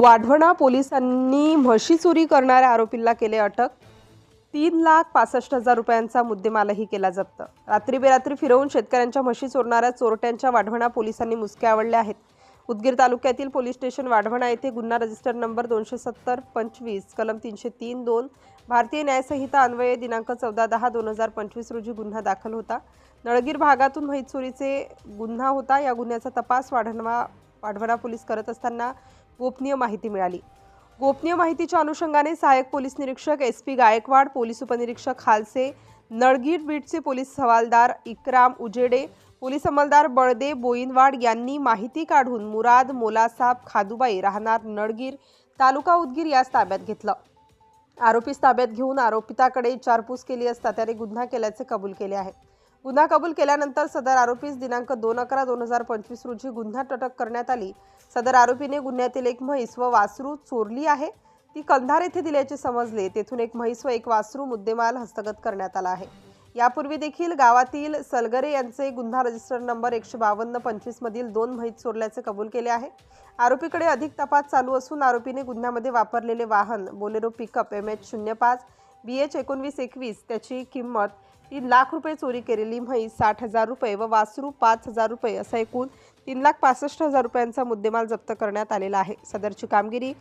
वाढवणा पोलिसांनी म्हशी चोरी करणाऱ्या आरोपीला केले अटक. तीन लाख पासष्ट हजार रुपयांचा मुद्देमालही केला जप्त. रात्री बेरात्री फिरवून शेतकऱ्यांच्या म्हशी चोरणाऱ्या चोरट्यांच्या वाढवणा पोलिसांनी मुसके आवडले आहेत. उदगीर तालुक्यातील पोलीस स्टेशन वाढवणा येथे गुन्हा रजिस्टर नंबर दोनशे सत्तर पंचवीस कलम तीनशे तीन दोन भारतीय न्यायसंहिता अन्वये दिनांक चौदा दहा दोन हजार पंचवीस रोजी गुन्हा दाखल होता. नळगीर भागातून म्हैस चोरीचे गुन्हा होता. या गुन्ह्याचा तपास वाढवणा वाढवणा पोलीस करत असताना गोपनीय माहिती मिळाली. गोपनीय माहितीच्या अनुषंगाने सहाय्यक पोलीस निरीक्षक एस पी गायकवाड पोलीस उपनिरीक्षक खालसे नळगीर बीटचे पोलीस हवालदार इक्राम उजेडे पोलीस अंमलदार बळदे बोईनवाड यांनी माहिती काढून मुराद मोलासाब खादुबाई राहणार नळगीर तालुका उदगीर यास ताब्यात घेतलं. आरोपीस ताब्यात घेऊन आरोपिताकडे विचारपूस केली असता त्याने गुन्हा केल्याचे कबूल केले आहे. गुन्हा कबूल केल्यानंतर सदर आरोपीस दिनांक दोन अकरा दोन हजार पंचवीस रोजी गुन्ह्यात अटक करण्यात आली. सदर आरोपीने गुन्ह्यातील एक म्हैस व वासरू चोरली आहे. ती कंधार येथे दिल्याचे समजले. तेथून एक म्हैस व एक वासरू मुद्देमाल हस्तगत करण्यात आला आहे. यापूर्वी देखील गावातील सलगरे यांचे गुन्हा रजिस्टर नंबर एकशे बावन्न पंचवीसमधील दोन म्हैस चोरल्याचे कबूल केले आहे. आरोपीकडे अधिक तपास चालू असून आरोपीने गुन्ह्यामध्ये वापरलेले वाहन बोलेरो पिकअप एम एच शून्य पाच बी एच एकोणवीस एकवीस त्याची किंमत तीन लाख रुपये चोरी केलेली म्हैस साठ हजार रुपये व वासरू पाच हजार रुपये असा एकूण तीन लाख पासष्ट हजार रुपयांचा मुद्देमाल जप्त करण्यात आलेला आहे. सदरची कामगिरी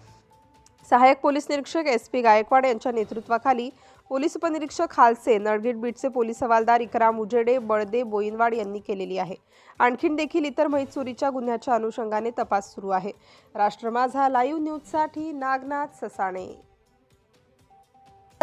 सहाय्यक पोलीस निरीक्षक एस पी गायकवाड यांच्या नेतृत्वाखाली पोलीस उपनिरीक्षक खालसे नळगीट बीटचे पोलीस हवालदार इकराम उजेडे बळदे बोईनवाड यांनी केलेली आहे. आणखीन देखील इतर महित चोरीच्या गुन्ह्याच्या अनुषंगाने तपास सुरू आहे. राष्ट्र माझा लाईव्ह न्यूजसाठी नागनाथ ससाणे.